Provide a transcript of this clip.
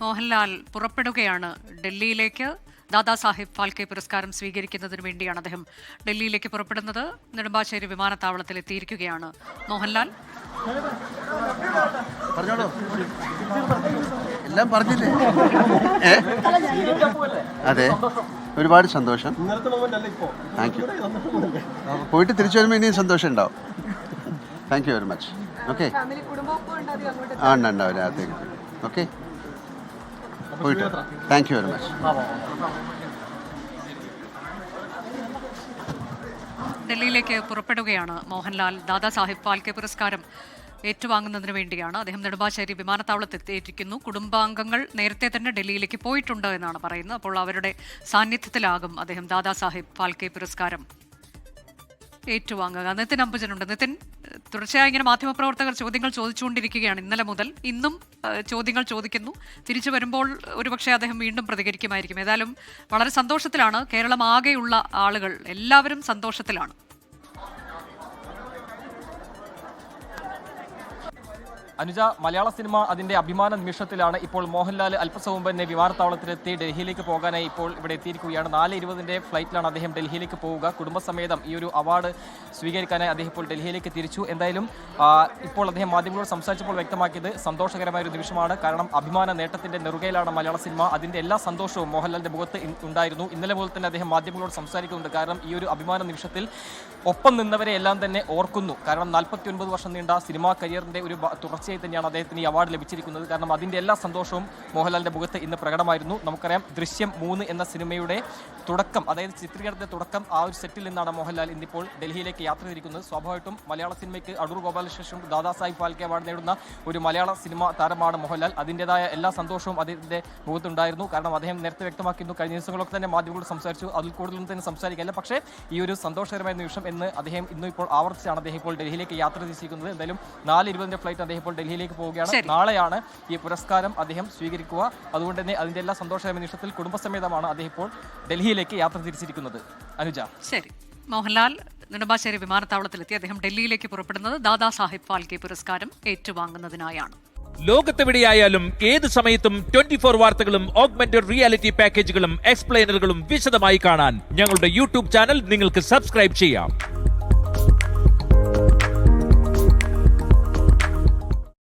മോഹൻലാൽ പുറപ്പെടുകയാണ് ഡൽഹിയിലേക്ക്. ദാദാസാഹിബ് ഫാൽക്കെ പുരസ്കാരം സ്വീകരിക്കുന്നതിന് വേണ്ടിയാണ് അദ്ദേഹം ഡൽഹിയിലേക്ക് പുറപ്പെടുന്നത്. നെടുമ്പാശ്ശേരി വിമാനത്താവളത്തിൽ എത്തിയിരിക്കുകയാണ് മോഹൻലാൽ. എല്ലാം പറഞ്ഞില്ലേ? അതെ. ഒരുപാട് സന്തോഷം. താങ്ക് യു പോയിട്ട് തിരിച്ചു വരുമ്പോൾ ഇനിയും സന്തോഷം ഉണ്ടാവും. Thank you very much okay ആ ഉണ്ട് ഉണ്ടാവില്ല അകത്തേക്ക് ഓക്കെ പോയിട്ട് താങ്ക് യു വെരി മച്ച് ഡൽഹിയിലേക്ക് പുറപ്പെടുകയാണ് മോഹൻലാൽ. ദാദാസാഹിബ് ഫാൽക്കെ പുരസ്കാരം ഏറ്റുവാങ്ങുന്നതിന് വേണ്ടിയാണ് അദ്ദേഹം നെടുമ്പാശ്ശേരി വിമാനത്താവളത്തിൽ എത്തിയിരിക്കുന്നു. കുടുംബാംഗങ്ങൾ നേരത്തെ തന്നെ ഡൽഹിയിലേക്ക് പോയിട്ടുണ്ട് എന്നാണ് പറയുന്നത്. അപ്പോൾ അവരുടെ സാന്നിധ്യത്തിലാകും അദ്ദേഹം ദാദാസാഹിബ് ഫാൽക്കെ പുരസ്കാരം ഏറ്റുവാങ്ങുക. നിതിൻ അംബുജനുണ്ട്. നിതിൻ തുടർച്ചയായി ഇങ്ങനെ മാധ്യമപ്രവർത്തകർ ചോദ്യങ്ങൾ ചോദിച്ചുകൊണ്ടിരിക്കുകയാണ്. ഇന്നലെ മുതൽ ഇന്നും ചോദ്യങ്ങൾ ചോദിക്കുന്നു. തിരിച്ചു വരുമ്പോൾ ഒരുപക്ഷെ അദ്ദേഹം വീണ്ടും പ്രതികരിക്കുമായിരിക്കും. ഏതായാലും വളരെ സന്തോഷത്തിലാണ് കേരളം ആകെയുള്ള ആളുകൾ. എല്ലാവരും സന്തോഷത്തിലാണ്. അനുജ മലയാള സിനിമ അതിന്റെ അഭിമാന നിമിഷത്തിലാണ് ഇപ്പോൾ മോഹൻലാൽ അല്പസം തന്നെ വിമാനത്താവളത്തിലെത്തി ഡൽഹിയിലേക്ക് പോകാനായി ഇപ്പോൾ ഇവിടെ എത്തിയിരിക്കുകയാണ്. നാല് ഇരുപതിന്റെ ഫ്ലൈറ്റിലാണ് അദ്ദേഹം ഡൽഹിയിലേക്ക് പോവുക. കുടുംബസമേതം ഈ ഒരു അവാർഡ് സ്വീകരിക്കാനായി അദ്ദേഹം ഇപ്പോൾ ഡൽഹിയിലേക്ക് തിരിച്ചു. എന്തായാലും ഇപ്പോൾ അദ്ദേഹം മാധ്യമങ്ങളോട് സംസാരിച്ചപ്പോൾ വ്യക്തമാക്കിയത് സന്തോഷകരമായ ഒരു നിമിഷമാണ്. കാരണം അഭിമാന നേട്ടത്തിന്റെ നെറുകയിലാണ് മലയാള സിനിമ. അതിന്റെ എല്ലാ സന്തോഷവും മോഹൻലാലിന്റെ മുഖത്ത് ഉണ്ടായിരുന്നു. ഇന്നലെ മുതൽ തന്നെ അദ്ദേഹം മാധ്യമങ്ങളോട് സംസാരിക്കുന്നുണ്ട്. കാരണം ഈ ഒരു അഭിമാന നിമിഷത്തിൽ ഒപ്പം നിന്നവരെ എല്ലാം തന്നെ ഓർക്കുന്നു. കാരണം നാൽപ്പത്തി വർഷം നീണ്ട സിനിമാ കരിയറിന്റെ ഒരു ബ- തുടർച്ചയായി തന്നെയാണ് അദ്ദേഹത്തിന് ഈ അവാർഡ് ലഭിച്ചിരിക്കുന്നത്. കാരണം അതിന്റെ എല്ലാ സന്തോഷവും മോഹൻലാലിന്റെ മുഖത്ത് ഇന്ന് പ്രകടമായിരുന്നു. നമുക്കറിയാം ദൃശ്യം മൂന്ന് എന്ന സിനിമയുടെ തുടക്കം അതായത് ചിത്രീകരണത്തിന്റെ തുടക്കം ആ ഒരു സെറ്റിൽ നിന്നാണ് മോഹൻലാൽ ഇന്നിപ്പോൾ ഡൽഹിയിലേക്ക് യാത്ര തിരിക്കുന്നത് സ്വാഭാവികമായിട്ടും മലയാള സിനിമയ്ക്ക് അടൂർ ഗോപാലകൃഷ്ണൻ ദാദാസാഹിബ് ഫാൽക്കെ അവാർഡ് നേടുന്ന ഒരു മലയാള സിനിമ താരമാണ് മോഹൻലാൽ. അതിന്റെതായ എല്ലാ സന്തോഷവും അദ്ദേഹത്തിന്റെ മുഖത്തുണ്ടായിരുന്നു. കാരണം അദ്ദേഹം നേരത്തെ വ്യക്തമാക്കിയിരുന്നു കഴിഞ്ഞ ദിവസങ്ങളൊക്കെ തന്നെ മാധ്യമങ്ങളോട് സംസാരിച്ചു. അതിൽ കൂടുതലൊന്നും തന്നെ സംസാരിക്കില്ല പക്ഷേ ഈ ഒരു സന്തോഷകരമായ നിമിഷം എന്ന് അദ്ദേഹം ഇന്നും ഇപ്പോൾ ആവർത്തിച്ചാണ് അദ്ദേഹം ഇപ്പോൾ ഡൽഹിയിലേക്ക് യാത്ര തിരിച്ചിരിക്കുന്നത്. എന്തായാലും നാല് ഇരുപതിന്റെ ഫ്ലൈറ്റ് അദ്ദേഹം ഇപ്പോൾ ഡൽഹിയിലേക്ക് പോവുകയാണ്. നാളെയാണ് ഈ പുരസ്കാരം അദ്ദേഹം സ്വീകരിക്കുക. അതുകൊണ്ട് തന്നെ അതിന്റെ എല്ലാ സന്തോഷകരമായ നിമിഷത്തിൽ കുടുംബസമേതമാണ് അദ്ദേഹം ഇപ്പോൾ ഡൽഹിയിലേക്ക് യാത്ര തിരിച്ചിരിക്കുന്നത്. അനുജ. ശരി. മോഹൻലാൽ നെടുമ്പാശ്ശേരി വിമാനത്താവളത്തിലെത്തി അദ്ദേഹം ഡൽഹിയിലേക്ക് പുറപ്പെടുന്നത് ദാദാ സാഹിബ് ഫാൽക്കെ പുരസ്കാരം ഏറ്റുവാങ്ങുന്നതിനായാണ്. ലോകത്തെവിടെയായാലും ഏത് സമയത്തും ട്വന്റി ഫോർ വാർത്തകളും ഓഗ്മെന്റഡ് റിയാലിറ്റി പാക്കേജുകളും എക്സ്പ്ലെയിനറുകളും വിശദമായി കാണാൻ ഞങ്ങളുടെ യൂട്യൂബ് ചാനൽ നിങ്ങൾക്ക് സബ്സ്ക്രൈബ് ചെയ്യാം.